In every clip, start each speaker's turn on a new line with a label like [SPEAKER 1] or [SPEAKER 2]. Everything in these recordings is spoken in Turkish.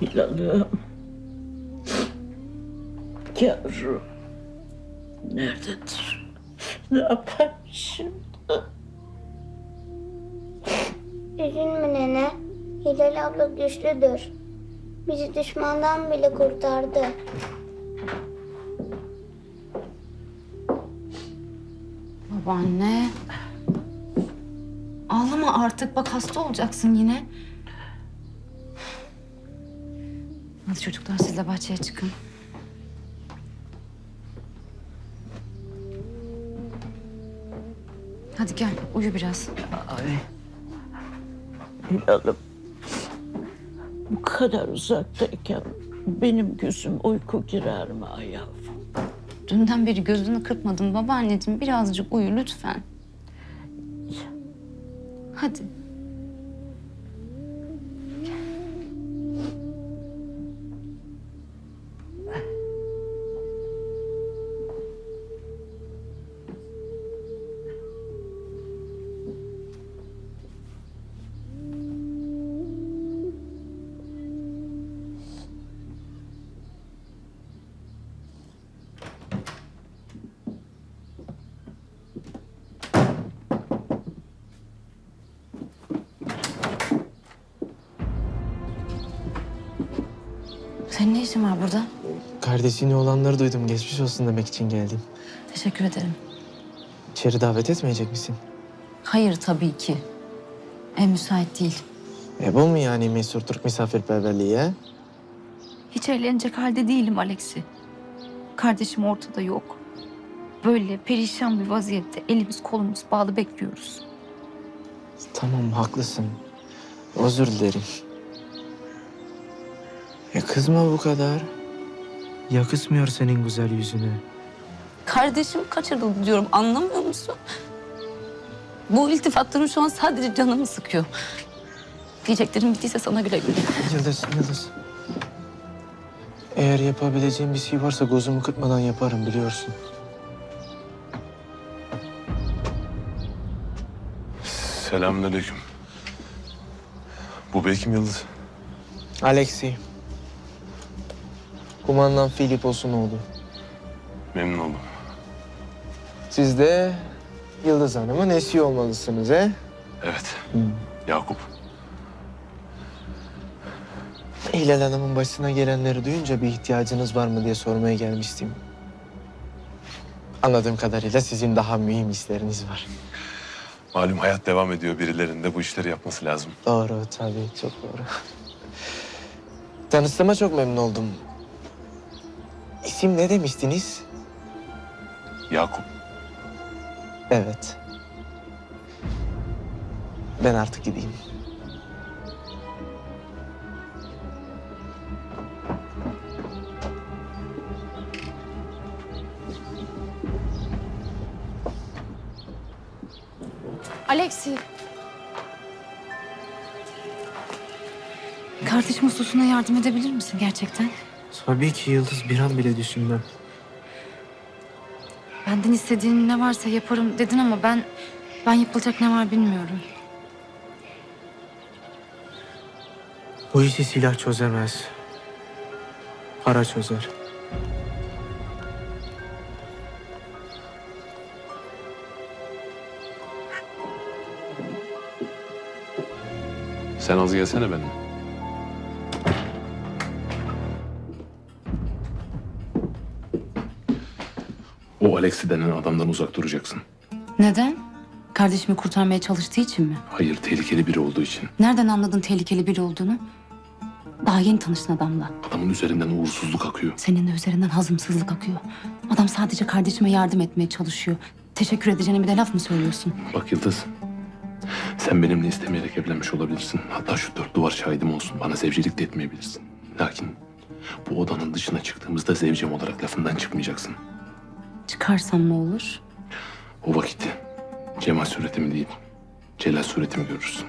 [SPEAKER 1] Hilal'ım. Yavrum. Nerededir? Ne yapar şimdi?
[SPEAKER 2] Üzülme nene. Hilal abla güçlüdür. Bizi düşmandan bile kurtardı.
[SPEAKER 3] Babaanne. Ağlama artık. Bak hasta olacaksın yine. Hadi çocuklar siz de bahçeye çıkın. Hadi gel uyu biraz.
[SPEAKER 1] Ay. Hilal'ım. Bu kadar uzaktayken benim gözüm uyku girer mi ay yavrum?
[SPEAKER 3] Dünden beri gözünü kırpmadın babaanneciğim. Birazcık uyu lütfen. Hadi. Senin ne işin var burada?
[SPEAKER 4] Kardeşini olanları duydum. Geçmiş olsun demek için geldim.
[SPEAKER 3] Teşekkür ederim.
[SPEAKER 4] İçeri davet etmeyecek misin?
[SPEAKER 3] Hayır tabii ki. En müsait değil.
[SPEAKER 4] E bu mu yani meşhur Türk misafirperverliği?
[SPEAKER 5] Hiç eğlenecek halde değilim Alexi. Kardeşim ortada yok. Böyle perişan bir vaziyette elimiz kolumuz bağlı bekliyoruz.
[SPEAKER 4] Tamam haklısın. Özür dilerim. Ya kızma bu kadar. Yakışmıyor senin güzel yüzüne.
[SPEAKER 3] Kardeşim kaçırıldı diyorum anlamıyor musun? Bu iltifatların şu an sadece canımı sıkıyor. Diyeceklerim bittiyse sana güle güle.
[SPEAKER 4] Yıldız, Yıldız. Eğer yapabileceğim bir şey varsa gözümü kırpmadan yaparım biliyorsun.
[SPEAKER 6] Selamünaleyküm. Bu bey kim Yıldız?
[SPEAKER 4] Alexi. Kumandan Filipos'un oğlu.
[SPEAKER 6] Memnun oldum.
[SPEAKER 4] Siz de Yıldız Hanım'ın eşi olmalısınız he?
[SPEAKER 6] Evet. Yakup.
[SPEAKER 4] Hilal Hanım'ın başına gelenleri duyunca bir ihtiyacınız var mı diye sormaya gelmiştim. Anladığım kadarıyla sizin daha mühim işleriniz var.
[SPEAKER 6] Malum hayat devam ediyor. Birilerinin de bu işleri yapması lazım.
[SPEAKER 4] Doğru tabii çok doğru. Tanıştığıma çok memnun oldum. İsim ne demiştiniz?
[SPEAKER 6] Yakup.
[SPEAKER 4] Evet. Ben artık gideyim.
[SPEAKER 3] Alexi. Kardeşim hususuna yardım edebilir misin gerçekten?
[SPEAKER 4] Tabii ki Yıldız bir an bile düşünmem.
[SPEAKER 3] Benden istediğin ne varsa yaparım dedin ama ben ben yapılacak ne var bilmiyorum.
[SPEAKER 4] Bu işi silah çözemez. Para çözer.
[SPEAKER 6] Sen az gelsene benimle. O Alexi denen adamdan uzak duracaksın.
[SPEAKER 3] Neden? Kardeşimi kurtarmaya çalıştığı için mi?
[SPEAKER 6] Hayır, tehlikeli biri olduğu için.
[SPEAKER 3] Nereden anladın tehlikeli biri olduğunu? Daha yeni tanıştın adamla.
[SPEAKER 6] Adamın üzerinden uğursuzluk akıyor.
[SPEAKER 3] Senin de üzerinden hazımsızlık akıyor. Adam sadece kardeşime yardım etmeye çalışıyor. Teşekkür edeceğine bir de laf mı söylüyorsun?
[SPEAKER 6] Bak Yıldız, sen benimle istemeyerek evlenmiş olabilirsin. Hatta şu dört duvar şahidim olsun. Bana zevcilik de etmeyebilirsin. Lakin bu odanın dışına çıktığımızda zevcem olarak lafından çıkmayacaksın.
[SPEAKER 3] Çıkarsam ne olur?
[SPEAKER 6] O vakit Cemal suretimi değil, Celal suretimi görürsün.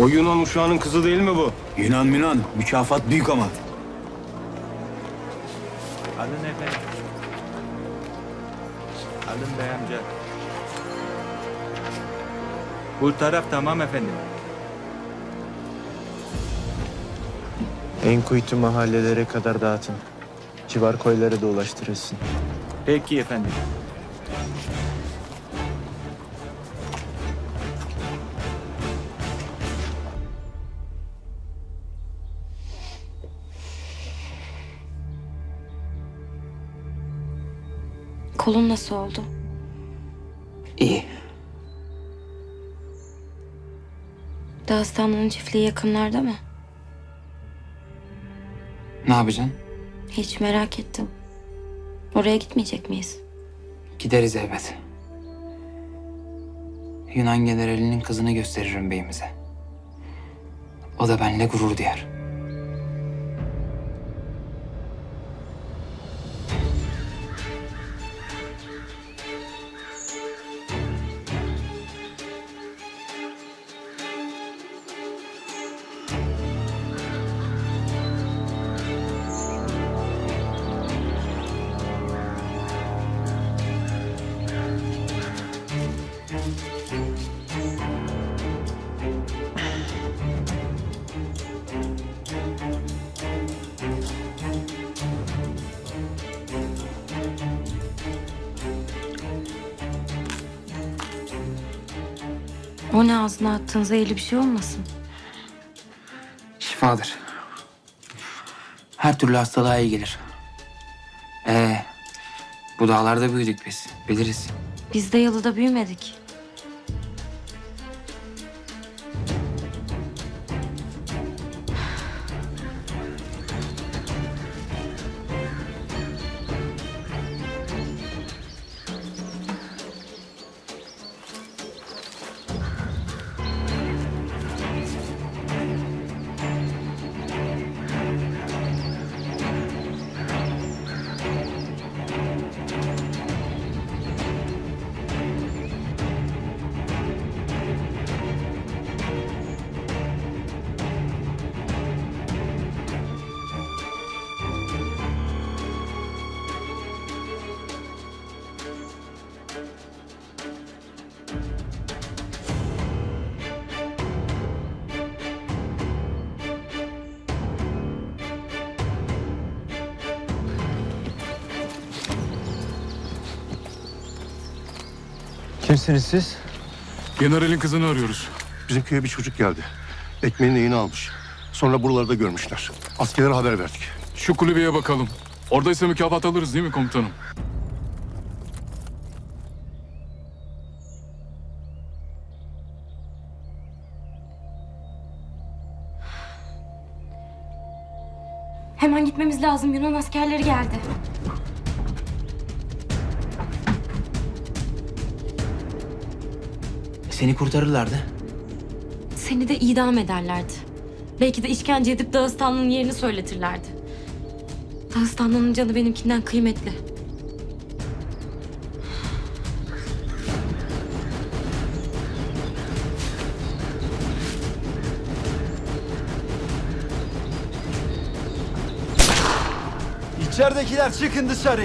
[SPEAKER 7] O Yunan uşağının kızı değil mi bu?
[SPEAKER 8] Yunan Münan, mükafat büyük ama.
[SPEAKER 9] Alın efendim. Alın bey amca. Bu taraf tamam efendim.
[SPEAKER 4] En kuytu mahallelere kadar dağıtın. Civar koylara da ulaştırılsın.
[SPEAKER 9] Peki efendim.
[SPEAKER 10] Kolun nasıl oldu?
[SPEAKER 8] İyi.
[SPEAKER 10] Dağıstanlı'nın çiftliği yakınlarda mı?
[SPEAKER 8] Ne yapacaksın?
[SPEAKER 10] Hiç merak ettim. Oraya gitmeyecek miyiz?
[SPEAKER 8] Gideriz elbet. Yunan generalinin kızını gösteririm beyimize. O da benimle gurur duyar.
[SPEAKER 10] O ne ağzına attığın zehirli bir şey olmasın?
[SPEAKER 8] Şifadır. Her türlü hastalığa iyi gelir. Ee, bu dağlarda büyüdük biz. Biliriz.
[SPEAKER 10] Biz de yalıda büyümedik.
[SPEAKER 4] Kimsiniz siz?
[SPEAKER 11] Generalin kızını arıyoruz.
[SPEAKER 7] Bizim köye bir çocuk geldi. Ekmeğin neyini almış. Sonra buralarda görmüşler. Askerlere haber verdik.
[SPEAKER 11] Şu kulübeye bakalım. Oradaysa mükafat alırız değil mi komutanım?
[SPEAKER 10] Hemen gitmemiz lazım. Yunan askerleri geldi.
[SPEAKER 8] Seni kurtarırlardı.
[SPEAKER 10] Seni de idam ederlerdi. Belki de işkence edip Dağıstanlı'nın yerini söyletirlerdi. Dağıstanlı'nın canı benimkinden kıymetli.
[SPEAKER 12] İçeridekiler çıkın dışarı.